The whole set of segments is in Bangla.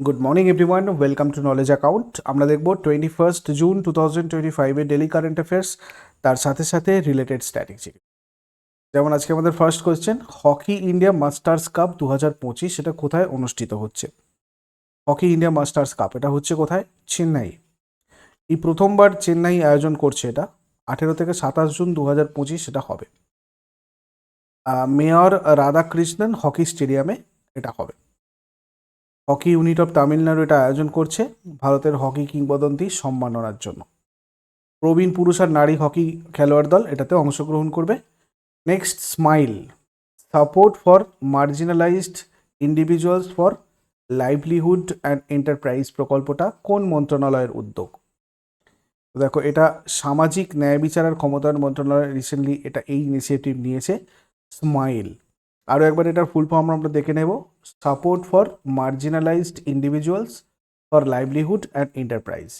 Good morning everyone welcome to knowledge account আমরা দেখব twenty first June two thousand twenty ফাইভে ডেলি কারেন্ট অ্যাফেয়ার্স তার সাথে সাথে রিলেটেড স্ট্র্যাটেজি যেমন আজকে আমাদের first question hockey India masters cup দু হাজার পঁচিশ এটা কোথায় অনুষ্ঠিত হচ্ছে? হকি ইন্ডিয়া মাস্টার্স কাপ এটা হচ্ছে কোথায়? চেন্নাই। এই প্রথমবার চেন্নাই আয়োজন করছে এটা, আঠেরো থেকে সাতাশ জুন দু হাজার পঁচিশ এটা হবে। মেয়র রাধাকৃষ্ণন হকি স্টেডিয়ামে এটা হবে। হকি ইউনিট অফ তামিলনাড়ু এটা আয়োজন করছে, ভারতের হকি কিংবদন্তি সম্মাননার জন্য। প্রবীণ পুরুষ আর নারী হকি খেলোয়াড় দল এটাতে অংশগ্রহণ করবে। Next, smile. Support for marginalised individuals for livelihood and enterprise প্রকল্পটা কোন মন্ত্রণালয়ের উদ্যোগ? দেখো, এটা সামাজিক ন্যায় বিচার আর ক্ষমতায়ন মন্ত্রণালয় রিসেন্টলি এটা এই ইনিশিয়েটিভ নিয়েছে, স্মাইল। আরও একবার এটার ফুল ফর্ম আমরা দেখে নেব। Support for marginalised individuals for livelihood and enterprise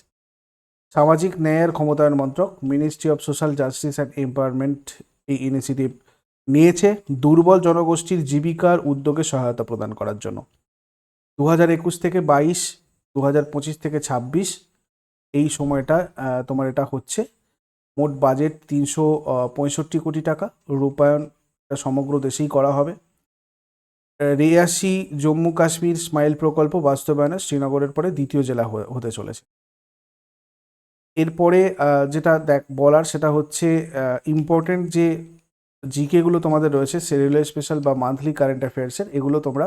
সামাজিক ন্যায়ের ক্ষমতায়ন মন্ত্রক ministry of social justice and empowerment এই ইনিশিয়েটিভ নিয়েছে দুর্বল জনগোষ্ঠীর জীবিকার উদ্যোগে সহায়তা প্রদান করার জন্য। দু হাজার একুশ থেকে বাইশ দু হাজার পঁচিশ থেকে ছাব্বিশ এই সময়টা তোমার এটা হচ্ছে মোট বাজেট তিনশো পঁয়ষট্টি কোটি টাকা, রূপায়ণ সমগ্র দেশেই করা হবে। রিয়াসি, জম্মু কাশ্মীর স্মাইল প্রকল্প বাস্তবায়নে শ্রীনগরের পরে দ্বিতীয় জেলা হতে চলেছে। এরপরে যেটা দেখ, বলার সেটা হচ্ছে ইম্পর্টেন্ট যে জিকেগুলো তোমাদের রয়েছে সেরিয়াল স্পেশাল বা মান্থলি কারেন্ট অ্যাফেয়ার্সের এগুলো তোমরা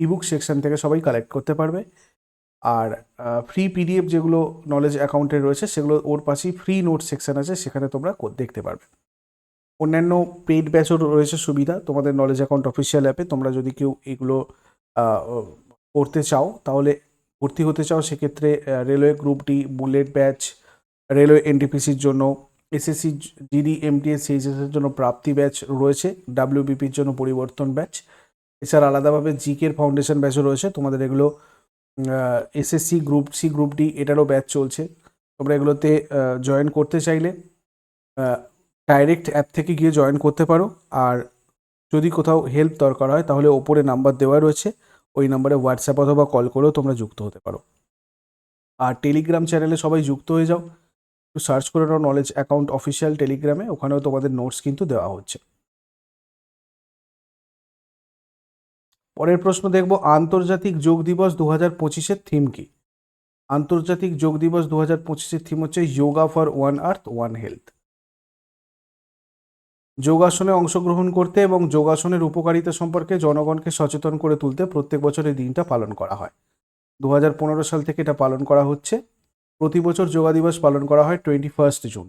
ইবুক সেকশন থেকে সবাই কালেক্ট করতে পারবে। আর ফ্রি পিডিএফ যেগুলো নলেজ অ্যাকাউন্টে রয়েছে, সেগুলো ওর পাশেই ফ্রি নোট সেকশন আছে, সেখানে তোমরা দেখতে পারবে। অন্যান্য পেইড ব্যাচও রয়েছে সুবিধা, তোমাদের নলেজ অ্যাকাউন্ট অফিসিয়াল অ্যাপে তোমরা যদি কেউ এগুলো করতে চাও, তাহলে ভর্তি হতে চাও, সেক্ষেত্রে railway group D bullet batch railway এনটিপিসির জন্য এসএসসি জিডি এমটিএস সিএইচএস এর জন্য প্রাপ্তি ব্যাচ রয়েছে ডাব্লিউবিপির জন্য পরিবর্তন ব্যাচ এছাড়া আলাদাভাবে জিকের ফাউন্ডেশন ব্যাচও রয়েছে, তোমাদের এগুলো SSC group C group D এটারও ব্যাচ চলছে, তোমরা এগুলোতে জয়েন করতে চাইলে ডাইরেক্ট অ্যাপ থেকে গিয়ে জয়েন করতে পারো। আর যদি কোথাও হেল্প দরকার হয়, তাহলে ওপরে নাম্বার দেওয়া রয়েছে। ওই নাম্বারে হোয়াটসঅ্যাপ অথবা কল করেও তোমরা যুক্ত হতে পারো। আর টেলিগ্রাম চ্যানেলে সবাই যুক্ত হয়ে যাও। একটু সার্চ করে নাও নলেজ অ্যাকাউন্ট অফিসিয়াল টেলিগ্রামে, ওখানেও তোমাদের নোটস কিন্তু দেওয়া হচ্ছে। পরের প্রশ্ন দেখব, আন্তর্জাতিক যোগ দিবস দু হাজার পঁচিশের থিম কি? আন্তর্জাতিক যোগ দিবস দু হাজার পঁচিশের থিম হচ্ছে yoga for one earth one health যোগাসনে অংশগ্রহণ করতে এবং যোগাসনের উপকারিতা সম্পর্কে জনগণকে সচেতন করে তুলতে প্রত্যেক বছর এই দিনটা পালন করা হয়। দু হাজার পনেরো সাল থেকে এটা পালন করা হচ্ছে। প্রতি বছর যোগা দিবস পালন করা হয় টোয়েন্টি ফার্স্ট জুন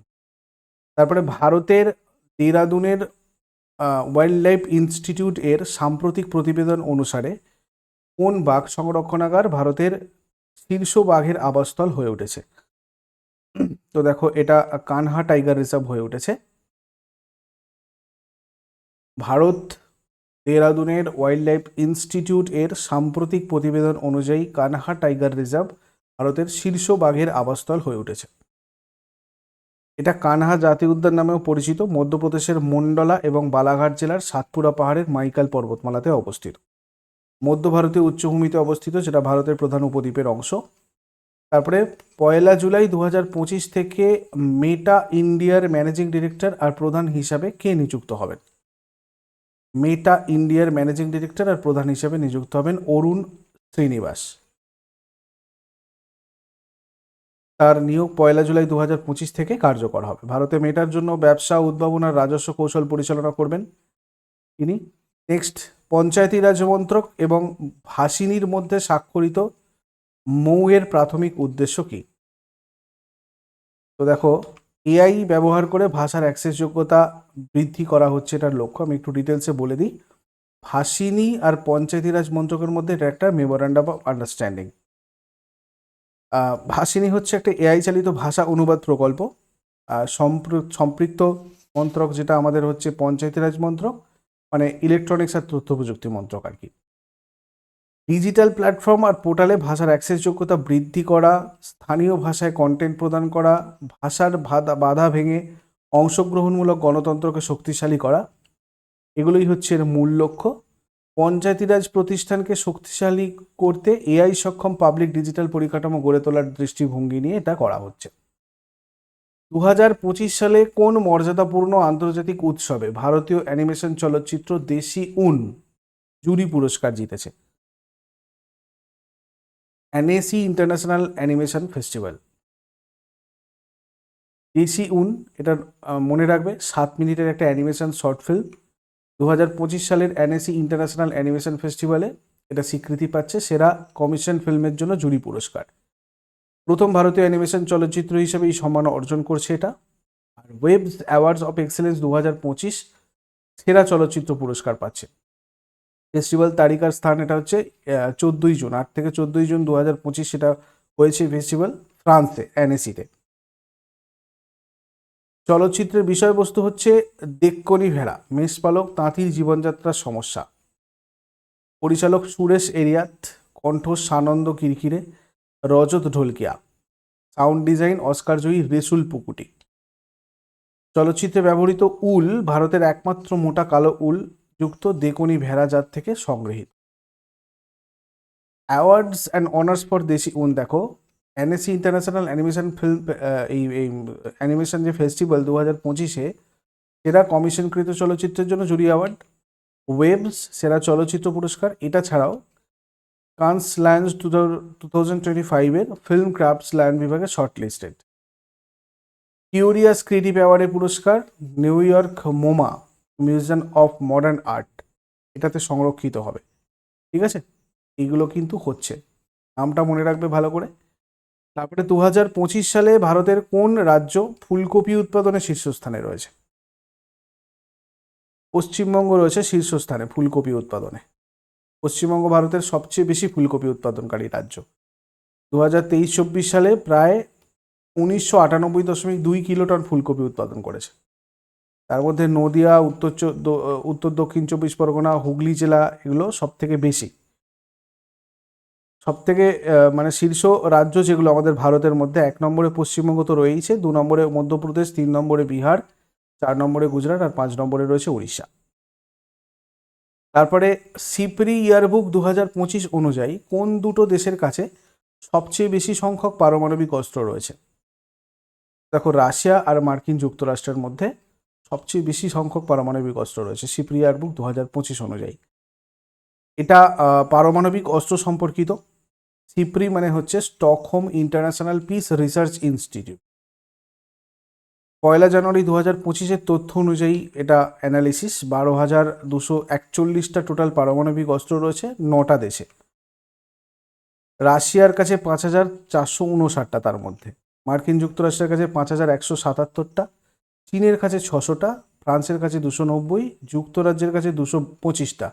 তারপরে ভারতের দেরাদুনের ওয়াইল্ড লাইফ ইনস্টিটিউট এর সাম্প্রতিক প্রতিবেদন অনুসারে কোন বাঘ সংরক্ষণাগার ভারতের শীর্ষ বাঘের আবাসস্থল হয়ে উঠেছে? তো দেখো এটা কানহা টাইগার রিজার্ভ হয়ে উঠেছে। ভারত দেরাদুনের ওয়াইল্ড লাইফ ইনস্টিটিউট এর সাম্প্রতিক প্রতিবেদন অনুযায়ী কানহা টাইগার রিজার্ভ ভারতের শীর্ষ বাঘের আবাসস্থল হয়ে উঠেছে। এটা কানহা জাতীয় উদ্যান নামেও পরিচিত। মধ্যপ্রদেশের মন্ডলা এবং বালাঘাট জেলার সাতপুরা পাহাড়ের মাইকাল পর্বতমালাতে অবস্থিত। মধ্য ভারতীয় উচ্চভূমিতে অবস্থিত, যেটা ভারতের প্রধান উপদ্বীপের অংশ। তারপরে পয়লা জুলাই দু থেকে মেটা ইন্ডিয়ার ম্যানেজিং ডিরেক্টর আর প্রধান হিসাবে কে নিযুক্ত হবেন? মেটা ইন্ডিয়ার ম্যানেজিং ডিরেক্টর আর প্রধান হিসাবে নিযুক্ত হবেন অরুণ শ্রীনিবাস। তার নিয়োগ পয়লা জুলাই দু হাজার পঁচিশ থেকে কার্যকর হবে। ভারতে মেটার জন্য ব্যবসা, উদ্ভাবন আর রাজস্ব কৌশল পরিচালনা করবেন তিনি। নেক্সট, পঞ্চায়েতি রাজ মন্ত্রক এবং ভাসিনীর মধ্যে স্বাক্ষরিত মৌয়ের প্রাথমিক উদ্দেশ্য কি? তো দেখো এআই ব্যবহার করে ভাষার অ্যাক্সেসযোগ্যতা বৃদ্ধি করা হচ্ছে এটার লক্ষ্য। আমি একটু ডিটেলসে বলে দিই। ভাসিনী আর পঞ্চায়েতি রাজ মন্ত্রকের মধ্যে এটা একটা মেমোরান্ডাম অফ আন্ডারস্ট্যান্ডিং ভাসিনী হচ্ছে একটা এআই চালিত ভাষা অনুবাদ প্রকল্প। সম্পৃক্ত মন্ত্রক যেটা আমাদের হচ্ছে পঞ্চায়েতি রাজ মন্ত্রক মানে ইলেকট্রনিক্স আর তথ্য প্রযুক্তি মন্ত্রক আর কি। ডিজিটাল প্ল্যাটফর্ম আর পোর্টালে ভাষার অ্যাক্সেসযোগ্যতা বৃদ্ধি করা, স্থানীয় ভাষায় কন্টেন্ট প্রদান করা, ভাষার বাধা ভেঙে অংশগ্রহণমূলক গণতন্ত্রকে শক্তিশালী করা, এগুলোই হচ্ছে এর মূল লক্ষ্য। পঞ্চায়েতিরাজ প্রতিষ্ঠানকে শক্তিশালী করতে এআই সক্ষম পাবলিক ডিজিটাল পরিকাঠামো গড়ে তোলার দৃষ্টিভঙ্গি নিয়ে এটা করা হচ্ছে। দু হাজার পঁচিশ সালে কোন মর্যাদাপূর্ণ আন্তর্জাতিক উৎসবে ভারতীয় অ্যানিমেশন চলচ্চিত্র দেশি উন জুরি পুরস্কার জিতেছে? এনএসি ইন্টারন্যাশনাল অ্যানিমেশন ফেস্টিভ্যাল দেশি উন এটা মনে রাখবে, সাত মিনিটের একটা অ্যানিমেশন শর্ট ফিল্ম দু হাজার পঁচিশ সালের এনএসি ইন্টারন্যাশনাল অ্যানিমেশন ফেস্টিভ্যালে এটা স্বীকৃতি পাচ্ছে সেরা কমিশন ফিল্মের জন্য জুরি পুরস্কার। প্রথম ভারতীয় অ্যানিমেশন চলচ্চিত্র হিসেবে এই সম্মান অর্জন করছে এটা। আর ওয়েবস অ্যাওয়ার্ডস অফ এক্সেলেন্স দু হাজার পঁচিশ সেরা চলচ্চিত্র পুরস্কার পাচ্ছে। ফেস্টিভ্যাল তারিকার স্থান এটা হচ্ছে চোদ্দোই জুন, আট থেকে চোদ্দোই জুন দু হাজার পঁচিশ সেটা হয়েছে ফেস্টিভ্যাল ফ্রান্সে, এনএসিতে। চলচ্চিত্রের বিষয়বস্তু হচ্ছে দেক্কনি ভেড়া মেষপালক তাঁতির জীবনযাত্রার সমস্যা। পরিচালক সুরেশ এরিয়াত, কণ্ঠ সানন্দ কিরকিরে, রজত ঢোলকিয়া। Sound design অস্কারজয়ী রেসুল পুকুটি। চলচ্চিত্রে ব্যবহৃত উল, ভারতের একমাত্র মোটা কালো উল যুক্ত দেকনি ভেড়া জাত থেকে সংগৃহীত। অ্যাওয়ার্ডস অ্যান্ড অনার্স ফর দেশি উন দেখো এনএসসি ইন্টারন্যাশনাল অ্যানিমেশন ফিল্ম এই এই অ্যানিমেশন যে ফেস্টিভ্যাল দু হাজার পঁচিশে, সেরা কমিশনকৃত চলচ্চিত্রের জন্য জুরি অ্যাওয়ার্ড ওয়েবস সেরা চলচ্চিত্র পুরস্কার, এটা ছাড়াও Cannes lions two two thousand twenty ফাইভের ফিল্ম ক্রাফটস ল্যান্ড বিভাগে শর্ট লিস্টেড কিউরিয়াস ক্রিয়েটিভ অ্যাওয়ার্ডের পুরস্কার New York MoMA museum of modern art এটাতে সংরক্ষিত হবে। ঠিক আছে? এগুলো কিন্তু হচ্ছে। নামটা মনে রাখবে ভালো করে। তারপরে দু হাজার পঁচিশ সালে ভারতের কোন রাজ্য ফুলকপি উৎপাদনে শীর্ষস্থানে রয়েছে? পশ্চিমবঙ্গ রয়েছে শীর্ষস্থানে ফুলকপি উৎপাদনে। পশ্চিমবঙ্গ ভারতের সবচেয়ে বেশি ফুলকপি উৎপাদনকারী রাজ্য। দু হাজার তেইশ চব্বিশ সালে প্রায় উনিশশো আটানব্বই দশমিক দুই কিলোটন ফুলকপি উৎপাদন করেছে। তার মধ্যে নদিয়া, উত্তর উত্তর, দক্ষিণ চব্বিশ পরগনা, হুগলি জেলা এগুলো সব থেকে বেশি। সব থেকে মানে শীর্ষ রাজ্য যেগুলো আমাদের ভারতের মধ্যে, এক নম্বরে পশ্চিমবঙ্গ তো রয়েইছে, দু নম্বরে মধ্যপ্রদেশ, তিন নম্বরে বিহার, চার নম্বরে গুজরাট আর পাঁচ নম্বরে রয়েছে উড়িষ্যা। তারপরে সিপ্রি ইয়ারবুক দু হাজার পঁচিশ অনুযায়ী কোন দুটো দেশের কাছে সবচেয়ে বেশি সংখ্যক পারমাণবিক অস্ত্র রয়েছে? দেখো, রাশিয়া আর মার্কিন যুক্তরাষ্ট্রের মধ্যে সবচেয়ে বেশি সংখ্যক পারমাণবিক অস্ত্র রয়েছে সিপ্রি ইয়ারবুক দু হাজার পঁচিশ অনুযায়ী। এটা পারমাণবিক অস্ত্র সম্পর্কিত। সিপ্রি মানে হচ্ছে Stockholm international peace research institute. পয়লা জানুয়ারি দু হাজার পঁচিশের তথ্য অনুযায়ী এটা অ্যানালিসিস, বারো হাজার দুশো একচল্লিশটা টোটাল পারমাণবিক অস্ত্র রয়েছে নটা দেশে। রাশিয়ার কাছে পাঁচ হাজার চারশো উনষাটটা তার মধ্যে। মার্কিন যুক্তরাষ্ট্রের কাছে পাঁচ হাজার একশো সাতাত্তরটা। চীনের কাছে ছশোটা, ফ্রান্সের কাছে দুশো নব্বই, যুক্তরাজ্যের কাছে দুশো পঁচিশটা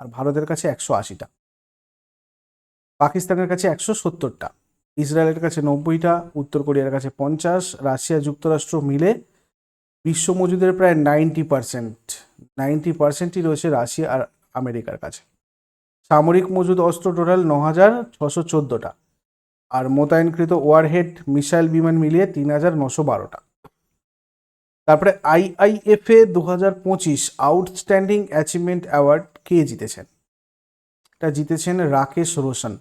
আর ভারতের কাছে একশো আশিটা। পাকিস্তানের কাছে একশো সত্তরটা, ইসরায়েলের কাছে নব্বইটা, উত্তর কোরিয়ার কাছে পঞ্চাশ, রাশিয়া যুক্তরাষ্ট্র মিলে বিশ্ব মজুদের প্রায় নাইনটি পার্সেন্ট, নাইনটি পার্সেন্টই রয়েছে রাশিয়া আর আমেরিকার কাছে। সামরিক মজুদ অস্ত্র টোটাল ন হাজার ছশো চোদ্দোটা আর মোতায়েনকৃত ওয়ারহেড মিসাইল বিমান মিলিয়ে তিন হাজার নশো বারোটা। তারপরে আইআইএফএ দু হাজার পঁচিশ আউটস্ট্যান্ডিং অ্যাচিভমেন্ট অ্যাওয়ার্ড কে জিতেছেন? এটা জিতেছেন রাকেশ রোশন।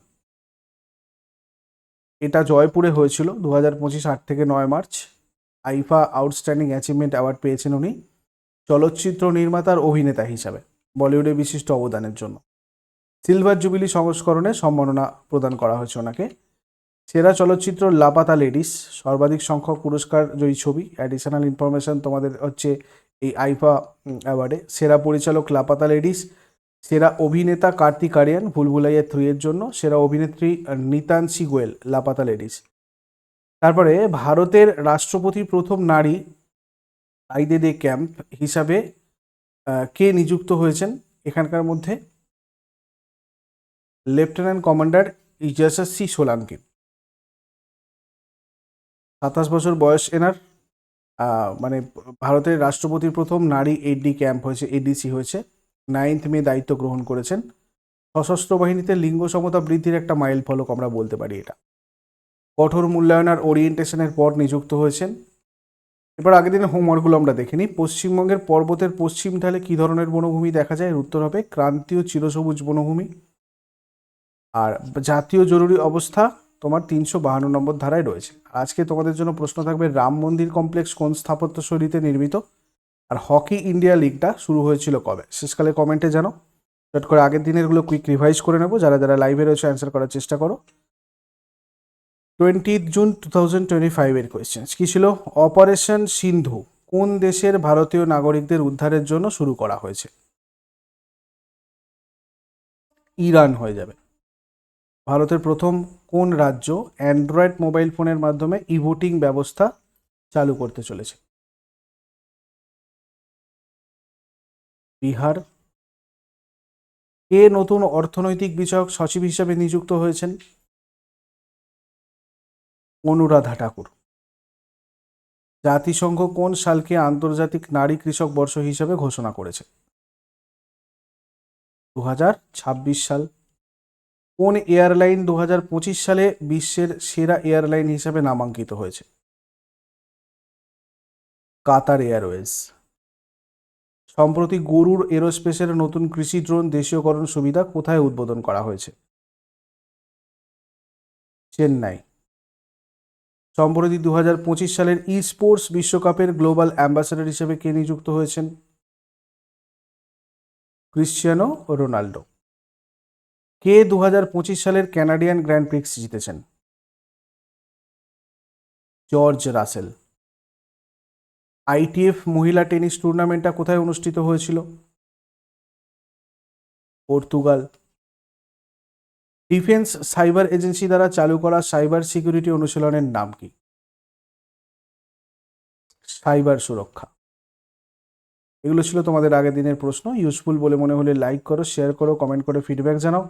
এটা জয়পুরে হয়েছিল দু হাজার পঁচিশ আট থেকে নয় মার্চ। আইফা আউটস্ট্যান্ডিং অ্যাচিভমেন্ট অ্যাওয়ার্ড পেয়েছেন উনি। চলচ্চিত্র নির্মাতার অভিনেতা হিসাবে, বলিউডে বিশিষ্ট অবদানের জন্য। সিলভার জুবিলি সংস্করণে সম্মাননা প্রদান করা হয়েছে ওনাকে। সেরা চলচ্চিত্র লাপাতা লেডিস, সর্বাধিক সংখ্যক পুরস্কার জয়ী ছবি। অ্যাডিশনাল ইনফরমেশন তোমাদের হচ্ছে এই আইফা অ্যাওয়ার্ডে সেরা পরিচালক লাপাতা লেডিস, সেরা অভিনেতা কার্তিক আরিয়ান, ভুলভুলাইয়া থ্রি এর জন্য। সেরা অভিনেত্রী নিতানসি গোয়েল, লাপাতা লেডিস। তারপরে ভারতের রাষ্ট্রপতি প্রথম নারী আইদে দে ক্যাম্প হিসাবে কে নিযুক্ত হয়েছেন এখানকার মধ্যে? লেফটেন্যান্ট কমান্ডার যশস্বী সোলাঙ্কি সাতাশ বছর বয়স এনার। মানে ভারতের রাষ্ট্রপতির প্রথম নারী এডি ক্যাম্প হয়েছে এডিসি হয়েছে। নাইন্থ মে দায়িত্ব গ্রহণ করেছেন। সশস্ত্র বাহিনীতে লিঙ্গ সমতা বৃদ্ধির একটা মাইল ফলক আমরা বলতে পারি এটা। কঠোর মূল্যায়ন আর ওরিয়েন্টেশনের পর নিযুক্ত হয়েছেন। এবার আগের দিনের হোমওয়ার্কগুলো আমরা দেখে নিই। পশ্চিমবঙ্গের পর্বতের পশ্চিম ঢালে কী ধরনের বনভূমি দেখা যায়? উত্তর হবে ক্রান্তীয় চিরসবুজ বনভূমি। আর জাতীয় জরুরি অবস্থা? তোমার তিনশো বাহান্ন নম্বর ধারায় রয়েছে। আজকে তোমাদের জন্য প্রশ্ন থাকবে, রাম মন্দির কমপ্লেক্স কোন স্থাপত্য শৈলীতে নির্মিত? আর হকি ইন্ডিয়া লিগটা শুরু হয়েছিল কবে? শেষকালে কমেন্টে জানো। চট করে আগের দিনেরগুলো কুইক রিভাইজ করে নেব। যারা যারা লাইভে রয়েছে অ্যান্সার করার চেষ্টা করো। Twenty June two thousand twenty ফাইভের কোয়েশ্চেন কী ছিল? অপারেশন সিন্ধু কোন দেশের ভারতীয় নাগরিকদের উদ্ধারের জন্য শুরু করা হয়েছে? ইরান হয়ে যাবে। ভারতের প্রথম কোন রাজ্য অ্যান্ড্রয়েড মোবাইল ফোনের মাধ্যমে ই ভোটিং ব্যবস্থা চালু করতে চলেছে? বিহার। কে নতুন অর্থনৈতিক বিষয়ক সচিব হিসেবে নিযুক্ত হয়েছেন? অনুরাধা ঠাকুর। জাতিসংঘ কোন সালকে আন্তর্জাতিক নারী কৃষক বর্ষ হিসেবে ঘোষণা করেছে? দু হাজার ছাব্বিশ সাল। কোন এয়ারলাইন দু হাজার পঁচিশ সালে বিশ্বের সেরা এয়ারলাইন হিসাবে নামাঙ্কিত হয়েছে? Qatar Airways. সম্প্রতি গরুর এরোস্পেসের নতুন কৃষি ড্রোন দেশীয়করণ সুবিধা কোথায় উদ্বোধন করা হয়েছে? চেন্নাই। সম্প্রতি দু হাজার পঁচিশ সালের ই স্পোর্টস বিশ্বকাপের গ্লোবাল অ্যাম্বাসেডর হিসেবে কে নিযুক্ত হয়েছেন? Cristiano Ronaldo. কে দু হাজার পঁচিশ সালের ক্যানাডিয়ান গ্র্যান্ড প্রিক্স জিতেছেন? George Russell. আইটিএফ মহিলা টেনিস টুর্নামেন্টটা কোথায় অনুষ্ঠিত হয়েছিল? পর্তুগাল। ডিফেন্স সাইবার এজেন্সি দ্বারা চালু করা সাইবার সিকিউরিটি অনুশীলনের নাম কি? সাইবার সুরক্ষা। এগুলো ছিল তোমাদের আগের দিনের প্রশ্ন। ইউজফুল বলে মনে হলে লাইক করো শেয়ার করো কমেন্ট করে ফিডব্যাক জানাও।